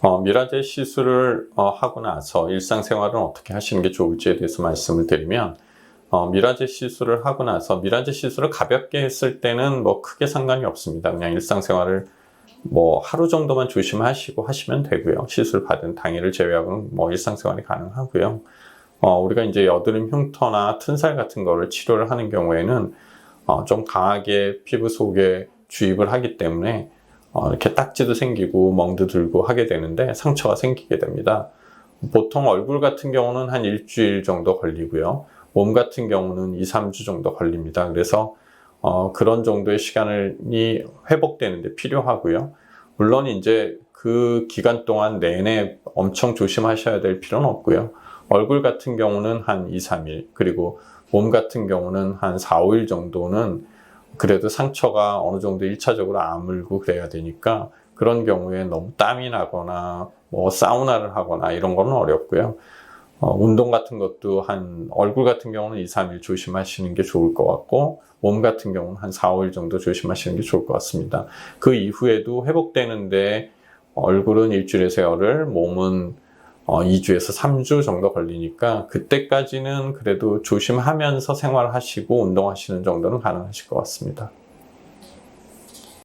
어, 미라제 시술을 어, 하고 나서 일상생활은 어떻게 하시는 게 좋을지에 대해서 말씀을 드리면 어, 미라제 시술을 하고 나서 미라제 시술을 가볍게 했을 때는 뭐 크게 상관이 없습니다. 그냥 일상생활을 뭐 하루 정도만 조심하시고 하시면 되고요. 시술 받은 당일을 제외하고는 뭐 일상생활이 가능하고요. 어, 우리가 이제 여드름 흉터나 튼살 같은 거를 치료를 하는 경우에는 어, 좀 강하게 피부 속에 주입을 하기 때문에 어, 이렇게 딱지도 생기고 멍도 들고 하게 되는데 상처가 생기게 됩니다. 보통 얼굴 같은 경우는 한 일주일 정도 걸리고요. 몸 같은 경우는 2, 3주 정도 걸립니다. 그래서 어, 그런 정도의 시간이 회복되는데 필요하고요. 물론 이제 그 기간 동안 내내 엄청 조심하셔야 될 필요는 없고요. 얼굴 같은 경우는 한 2, 3일, 그리고 몸 같은 경우는 한 4, 5일 정도는 그래도 상처가 어느 정도 1차적으로 아물고 그래야 되니까 그런 경우에 너무 땀이 나거나 뭐 사우나를 하거나 이런 거는 어렵고요. 어, 운동 같은 것도 한 얼굴 같은 경우는 2, 3일 조심하시는 게 좋을 것 같고 몸 같은 경우는 한 4, 5일 정도 조심하시는 게 좋을 것 같습니다. 그 이후에도 회복되는데 얼굴은 일주일에서 열흘, 몸은 어, 2주에서 3주 정도 걸리니까 그때까지는 그래도 조심하면서 생활하시고 운동하시는 정도는 가능하실 것 같습니다.